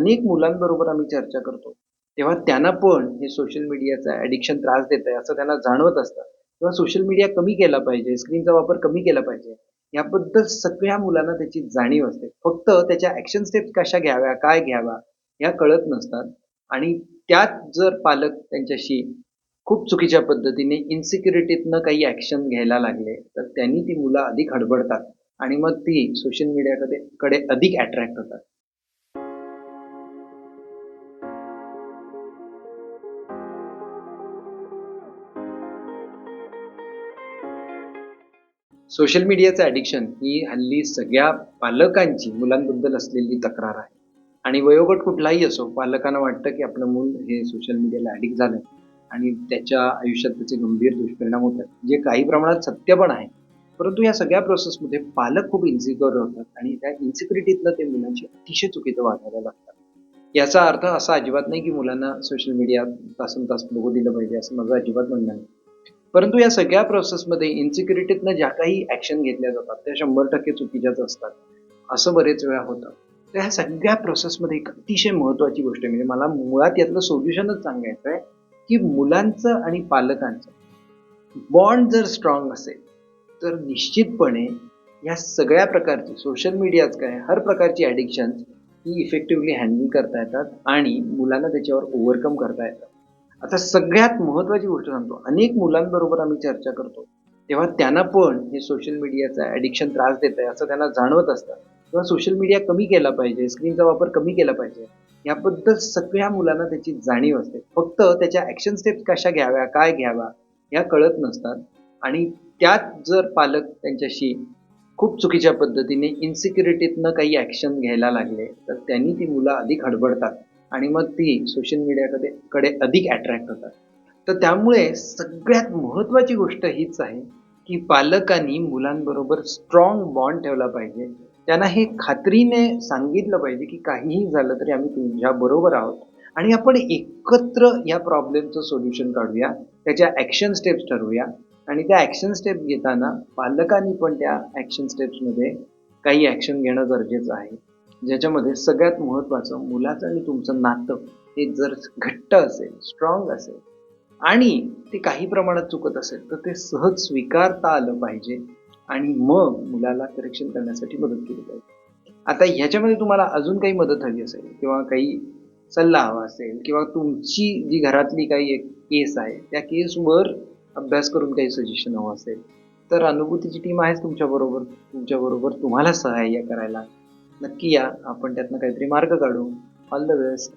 अनेक मुलांबरोबर आम्ही चर्चा करतो. तेव्हा त्यांना पण हे सोशल मीडियाचा ॲडिक्शन त्रास देत आहे असं त्यांना जाणवत असतं. किंवा सोशल मीडिया कमी केला पाहिजे स्क्रीनचा वापर कमी केला पाहिजे. याबद्दल सगळ्या मुलांना त्याची जाणीव असते. फक्त त्याच्या ॲक्शन स्टेप्स कशा घ्याव्या काय घ्याव्या ह्या कळत नसतात. आणि त्यात जर पालक त्यांच्याशी खूप चुकीच्या पद्धतीने इन्सिक्युरिटीतनं काही ॲक्शन घ्यायला लागले तर त्यांनी ती मुलं अधिक हडबडतात. आणि मग ती सोशल मीडियाकडे कडे अधिक अट्रॅक्ट होतात. सोशल मीडियाचं ॲडिक्शन ही हल्ली सगळ्या पालकांची मुलांबद्दल असलेली तक्रार आहे. आणि वयोगट कुठलाही असो पालकांना वाटतं की आपलं मूल हे सोशल मीडियाला ॲडिक्ट झालं आणि त्याच्या आयुष्यात त्याचे गंभीर दुष्परिणाम होतात. जे काही प्रमाणात सत्य पण आहे. परंतु या सगळ्या प्रोसेसमध्ये पालक खूप इन्सिक्युअर होतात आणि त्या इन्सिक्युरिटीतनं ते मुलांची अतिशय चुकीचं वागायला लागतात. याचा अर्थ असा अजिबात नाही की मुलांना सोशल मीडिया तासन तास बघू दिलं पाहिजे असं माझं अजिबात म्हणणं नाही. परंतु या सगळ्या प्रोसेसमध्ये इन्सिक्युरिटीतनं ज्या काही ॲक्शन घेतल्या जातात त्या शंभर टक्के चुकीच्याच असतात. असं बरेच वेळा होतं. तर ह्या सगळ्या प्रोसेसमध्ये एक अतिशय महत्त्वाची गोष्ट म्हणजे मला मुळात यातलं सोल्युशनच सांगायचं आहे की मुलांचं आणि पालकांचं. बॉन्ड जर स्ट्रॉंग असेल तर निश्चितपणे या सगळ्या प्रकारची सोशल मीडियाच काय हर प्रकारची ॲडिक्शन ही इफेक्टिव्हली हँडल करता येतात आणि मुलांना त्याच्यावर ओव्हरकम करता येतात. आता सगळ्यात महत्वाची गोष्ट सांगतो. अनेक मुलांबरोबर आम्ही चर्चा करतो. तेव्हा त्यांना पण हे सोशल मीडियाचा ॲडिक्शन त्रास देत आहे असं त्यांना जाणवत असतं. किंवा सोशल मीडिया कमी केला पाहिजे स्क्रीनचा वापर कमी केला पाहिजे. याबद्दल सगळ्या मुलांना त्याची जाणीव असते. फक्त त्याच्या ॲक्शन स्टेप्स कशा घ्याव्या काय घ्याव्या ह्या कळत नसतात. आणि त्यात जर पालक त्यांच्याशी खूप चुकीच्या पद्धतीने इन्सिक्युरिटीतनं काही ॲक्शन घ्यायला लागले तर त्यांनी ती मुलं अधिक हडबडतात. आणि मग ती सोशल मीडियाकडे कडे अधिक अट्रॅक्ट होतात. तर त्यामुळे सगळ्यात महत्त्वाची गोष्ट हीच आहे की पालकांनी मुलांबरोबर स्ट्रॉंग बॉन्ड ठेवला पाहिजे. त्यांना हे खात्रीने सांगितलं पाहिजे की काहीही झालं तरी आम्ही तुमच्याबरोबर आहोत. आणि आपण एकत्र या प्रॉब्लेमचं सोल्युशन काढूया त्याच्या ॲक्शन स्टेप्स ठरवूया. आणि त्या ॲक्शन स्टेप घेताना पालकांनी पण त्या ॲक्शन स्टेप्समध्ये काही ॲक्शन घेणं गरजेचं आहे. ज्याच्यामध्ये सगळ्यात महत्त्वाचं मुलाचं आणि तुमचं नातं हे जर घट्ट असेल स्ट्रॉंग असेल आणि ते काही प्रमाणात चुकत असेल तर ते सहज स्वीकारता आलं पाहिजे आणि मग मुलाला करेक्शन करण्यासाठी मदत केली पाहिजे. आता ह्याच्यामध्ये तुम्हाला अजून काही मदत हवी असेल किंवा काही सल्ला हवा असेल किंवा तुमची जी घरातली काही एक केस आहे त्या केसवर अभ्यास करून काही सजेशन हवं असेल तर अनुभूतीची टीम आहेच तुमच्याबरोबर तुमच्याबरोबर तुम्हाला सहाय्य करायला. नक्की या आपण त्यातनं काहीतरी मार्ग काढू ऑल द बेस्ट